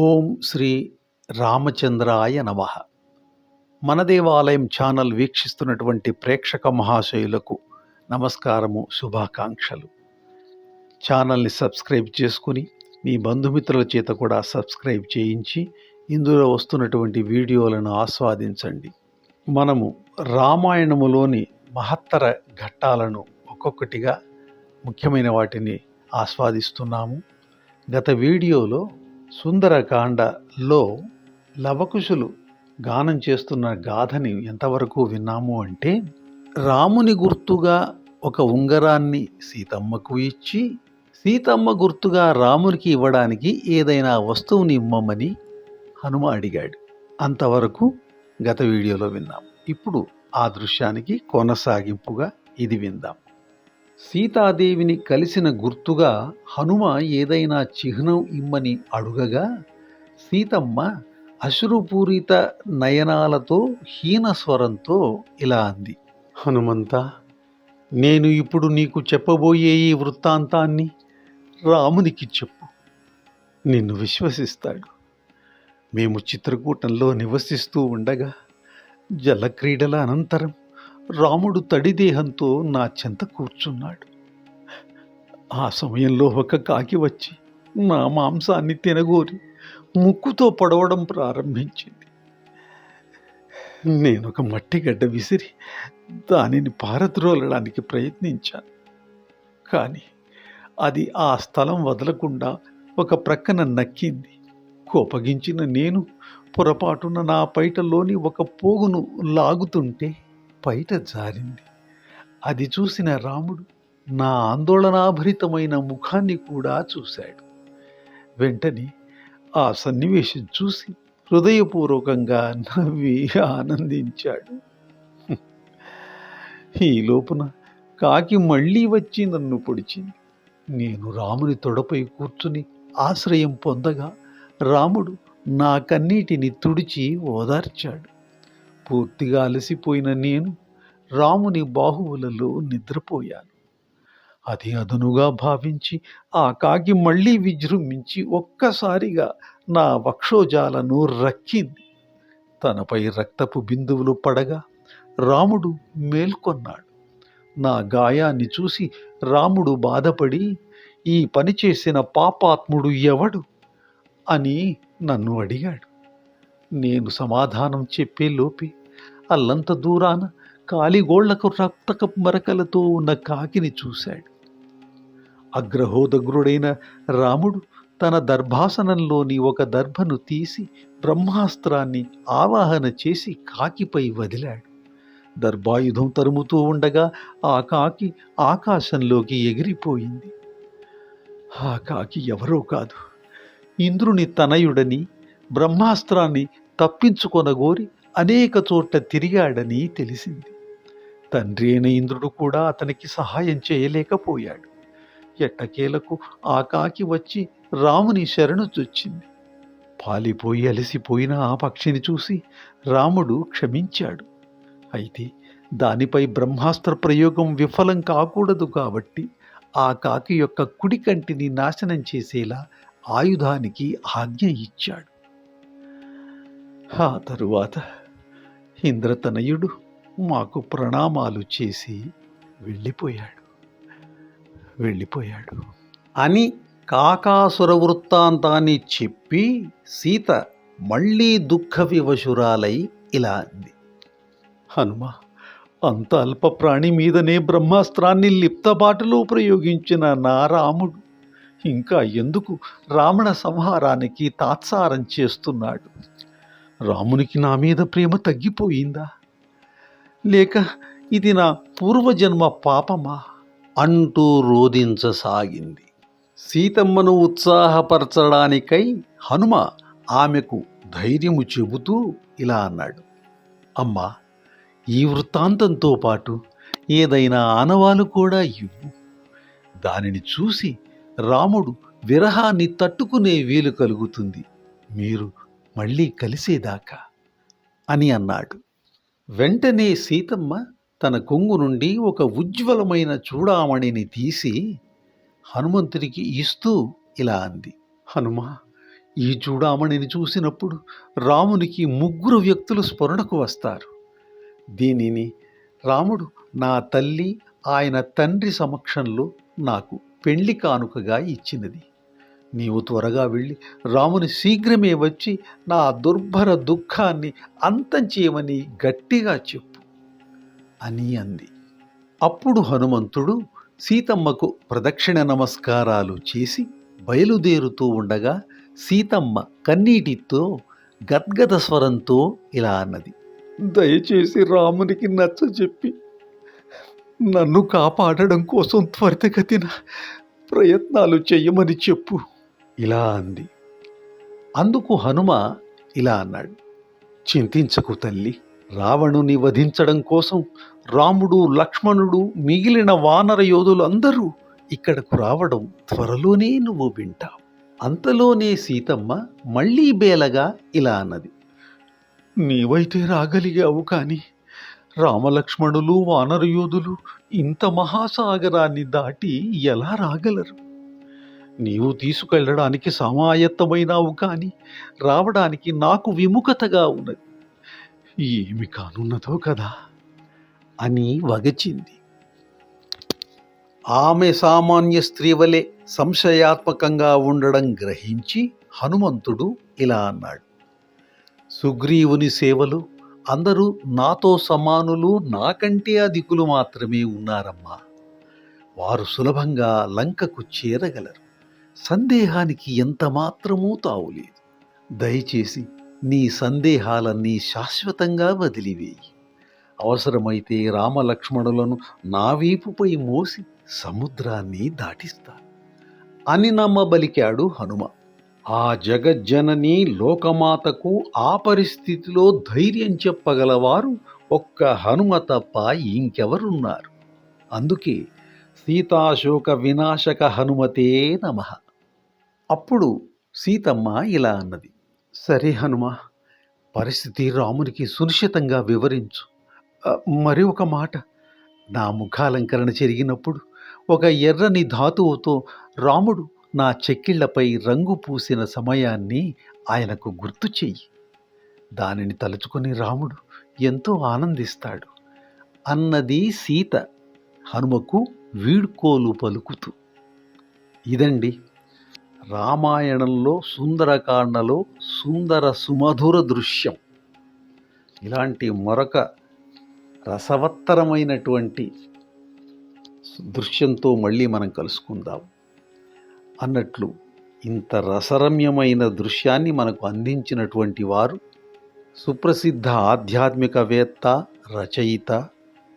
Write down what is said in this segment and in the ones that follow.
ఓం శ్రీ రామచంద్రాయ నమ. మన దేవాలయం ఛానల్ వీక్షిస్తున్నటువంటి ప్రేక్షక మహాశయులకు నమస్కారము శుభాకాంక్షలు. ఛానల్ని సబ్స్క్రైబ్ చేసుకుని మీ బంధుమిత్రుల చేత కూడా సబ్స్క్రైబ్ చేయించి ఇందులో వస్తున్నటువంటి వీడియోలను ఆస్వాదించండి. మనము రామాయణములోని మహత్తర ఘట్టాలను ఒక్కొక్కటిగా ముఖ్యమైన వాటిని ఆస్వాదిస్తున్నాము. గత వీడియోలో సుందరకాండలో లవకుశులు గానం చేస్తున్న గాథని ఎంతవరకు విన్నాము అంటే రాముని గుర్తుగా ఒక ఉంగరాన్ని సీతమ్మకు ఇచ్చి సీతమ్మ గుర్తుగా రామునికి ఇవ్వడానికి ఏదైనా వస్తువుని ఇమ్మమని హనుమ అడిగాడు. అంతవరకు గత వీడియోలో విన్నాం. ఇప్పుడు ఆ దృశ్యానికి కొనసాగింపుగా ఇది విందాం. సీతాదేవిని కలిసిన గుర్తుగా హనుమ ఏదైనా చిహ్నం ఇమ్మని అడుగగా సీతమ్మ అశ్రుపూరిత నయనాలతో హీనస్వరంతో ఇలా అంది. హనుమంత నేను ఇప్పుడు నీకు చెప్పబోయే ఈ వృత్తాంతాన్ని రామునికి చెప్పు. నిన్ను విశ్వసిస్తాడు. మేము చిత్రకూటంలో నివసిస్తూ ఉండగా జలక్రీడల అనంతరం రాముడు తడిదేహంతో నా చెంత కూర్చున్నాడు. ఆ సమయంలో ఒక కాకి వచ్చి నా మాంసాన్ని తినగోరి ముక్కుతో పొడవడం ప్రారంభించింది. నేను ఒక మట్టి గడ్డ విసిరి దానిని పారద్రోలడానికి ప్రయత్నించాను. కానీ అది ఆ స్థలం వదలకుండా ఒక ప్రక్కన నక్కింది. కోపగించిన నేను పొరపాటున నా పైటలోని ఒక పోగును లాగుతుంటే పైట జారింది. అది చూసిన రాముడు నా ఆందోళనాభరితమైన ముఖాన్ని కూడా చూశాడు. వెంటనే ఆ సన్నివేశం చూసి హృదయపూర్వకంగా నవ్వి ఆనందించాడు. ఈ లోపున కాకి మళ్ళీ వచ్చి నన్ను పొడిచింది. నేను రాముని తొడపై కూర్చుని ఆశ్రయం పొందగా రాముడు నా కన్నీటిని తుడిచి ఓదార్చాడు. పూర్తిగా అలసిపోయిన నేను రాముని బాహువులలో నిద్రపోయాను. అది అదునుగా భావించి ఆ కాకి మళ్ళీ విజృంభించి ఒక్కసారిగా నా వక్షోజాలను రక్కింది. తనపై రక్తపు బిందువులు పడగా రాముడు మేల్కొన్నాడు. నా గాయాన్ని చూసి రాముడు బాధపడి ఈ పని చేసిన పాపాత్ముడు ఎవడు? అని నన్ను అడిగాడు. నేను సమాధానం చెప్పే లోపే అల్లంత దూరాన కాలిగోళ్ళకు రక్తక మరకలతో ఉన్న కాకిని చూశాడు. అగ్రహోదగ్రుడైన రాముడు తన దర్భాసనంలోని ఒక దర్భను తీసి బ్రహ్మాస్త్రాన్ని ఆవాహన చేసి కాకిపై వదిలాడు. దర్భాయుధం తరుముతూ ఉండగా ఆ కాకి ఆకాశంలోకి ఎగిరిపోయింది. ఆ కాకి ఎవరో కాదు ఇంద్రుని తనయుడని బ్రహ్మాస్త్రాన్ని తప్పించుకొనగోరి అనేక చోట్ల తిరిగాడని తెలిసింది. తండ్రి అయిన ఇంద్రుడు కూడా అతనికి సహాయం చేయలేకపోయాడు. ఎట్టకేలకు ఆ కాకి వచ్చి రాముని శరణు చొచ్చింది పాలిపోయి అలసిపోయిన ఆ పక్షిని చూసి రాముడు క్షమించాడు. అయితే దానిపై బ్రహ్మాస్త్ర ప్రయోగం విఫలం కాకూడదు కాబట్టి ఆ కాకి యొక్క కుడి కంటిని నాశనం చేసేలా ఆయుధానికి ఆజ్ఞ ఇచ్చాడు. ఆ తరువాత ఇంద్రతనయుడు మాకు ప్రణామాలు చేసి వెళ్ళిపోయాడు. వెళ్ళిపోయాడు. అని కాకాసుర వృత్తాంతాన్ని చెప్పి సీత మళ్ళీ దుఃఖ వివశురాలై ఇలా అంది. హనుమ అంత అల్ప ప్రాణి మీదనే బ్రహ్మాస్త్రాన్ని లిప్తబాటులో ప్రయోగించిన నా రాముడు ఇంకా ఎందుకు రావణ సంహారానికి తాత్సారం చేస్తున్నాడు? రామునికి నా మీద ప్రేమ తగ్గిపోయిందా? లేక ఇది నా పూర్వజన్మ పాపమా? అంటూ రోధించసాగింది. సీతమ్మను ఉత్సాహపరచడానికై హనుమ ఆమెకు ధైర్యము చెబుతూ ఇలా అన్నాడు. అమ్మా ఈ వృత్తాంతంతో పాటు ఏదైనా ఆనవాలు కూడా ఇవ్వు. దానిని చూసి రాముడు విరహాన్ని తట్టుకునే వీలు కలుగుతుంది. మీరు మళ్ళీ కలిసేదాకా అని అన్నాడు. వెంటనే సీతమ్మ తన కొంగు నుండి ఒక ఉజ్వలమైన చూడామణిని తీసి హనుమంతుడికి ఇస్తూ ఇలా అంది. హనుమ ఈ చూడామణిని చూసినప్పుడు రామునికి ముగ్గురు వ్యక్తులు స్మరణకు వస్తారు. దీనిని రాముడు నా తల్లి ఆయన తండ్రి సమక్షంలో నాకు పెళ్ళి కానుకగా ఇచ్చినది. నీవు త్వరగా వెళ్ళి రాముని శీఘ్రమే వచ్చి నా దుర్భర దుఃఖాన్ని అంతం చేయమని గట్టిగా చెప్పు అని అంది. అప్పుడు హనుమంతుడు సీతమ్మకు ప్రదక్షిణ నమస్కారాలు చేసి బయలుదేరుతూ ఉండగా సీతమ్మ కన్నీటితో గద్గద స్వరంతో ఇలా అన్నది. దయచేసి రామునికి నచ్చ చెప్పి నన్ను కాపాడడం కోసం త్వరితగతిన ప్రయత్నాలు చెయ్యమని చెప్పు. ఇలా అంది. అందుకు హనుమ ఇలా అన్నాడు. చింతించకు తల్లి. రావణుని వధించడం కోసం రాముడు లక్ష్మణుడు మిగిలిన వానర యోధులందరూ ఇక్కడకు రావడం త్వరలోనే నువ్వు వింటావు. అంతలోనే సీతమ్మ మళ్ళీ బేలగా ఇలా అన్నది. నీవైతే రాగలిగావు కానీ రామలక్ష్మణులు వానర యోధులు ఇంత మహాసాగరాన్ని దాటి ఎలా రాగలరు? నీవు తీసుకెళ్ళడానికి సమాయత్తమైనావు కానీ రావడానికి నాకు విముఖతగా ఉన్నది. ఏమి కానున్నదో కదా అని వగచింది. ఆమె సామాన్య స్త్రీ వలె సంశయాత్మకంగా ఉండడం గ్రహించి హనుమంతుడు ఇలా అన్నాడు. సుగ్రీవుని సేవలు అందరూ నాతో సమానులు నాకంటే అధికులు మాత్రమే ఉన్నారమ్మా. వారు సులభంగా లంకకు చేరగలరు. సందేహానికి ఎంత మాత్రమూ తావులేదు దయచేసి నీ సందేహాలన్నీ శాశ్వతంగా వదిలివేయి. అవసరమైతే రామలక్ష్మణులను నా వీపుపై మోసి సముద్రాన్ని దాటిస్తా. అని నమ్మబలికాడు హనుమ. ఆ జగజ్జనని లోకమాతకు ఆ పరిస్థితిలో ధైర్యం చెప్పగలవారు ఒక్క హనుమ తప్ప ఇంకెవరున్నారు? అందుకే సీతాశోక వినాశక హనుమతే నమః. అప్పుడు సీతమ్మ ఇలా అన్నది సరే హనుమ పరిస్థితి రామునికి సునిశ్చితంగా వివరించు. మరి ఒక మాట. నా ముఖాలంకరణ జరిగినప్పుడు ఒక ఎర్రని ధాతువుతో రాముడు నా చెక్కిళ్ళపై రంగు పూసిన సమయాన్ని ఆయనకు గుర్తు చెయ్యి. దానిని తలుచుకొని రాముడు ఎంతో ఆనందిస్తాడు. అన్నది సీత. హనుమకు వీడ్కోలు పలుకుతూ ఇదండి రామాయణంలో సుందరకాండలో సుందర సుమధుర దృశ్యం. ఇలాంటి మరొక రసవత్తరమైనటువంటి దృశ్యంతో మళ్ళీ మనం కలుసుకుందాం. అన్నట్లు ఇంత రసరమ్యమైన దృశ్యాన్ని మనకు అందించినటువంటి వారు సుప్రసిద్ధ ఆధ్యాత్మికవేత్త రచయిత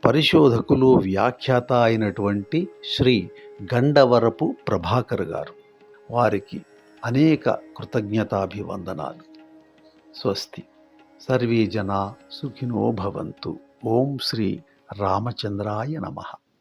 పరిశోధకులు వ్యాఖ్యాత అయినటువంటి శ్రీ గండవరపు ప్రభాకర్ గారు. వారికి అనేక కృతజ్ఞతాభివందనాలు. స్వస్తి. సర్వే జనా సుఖినో భవంతు. ఓం శ్రీ రామచంద్రాయ నమః.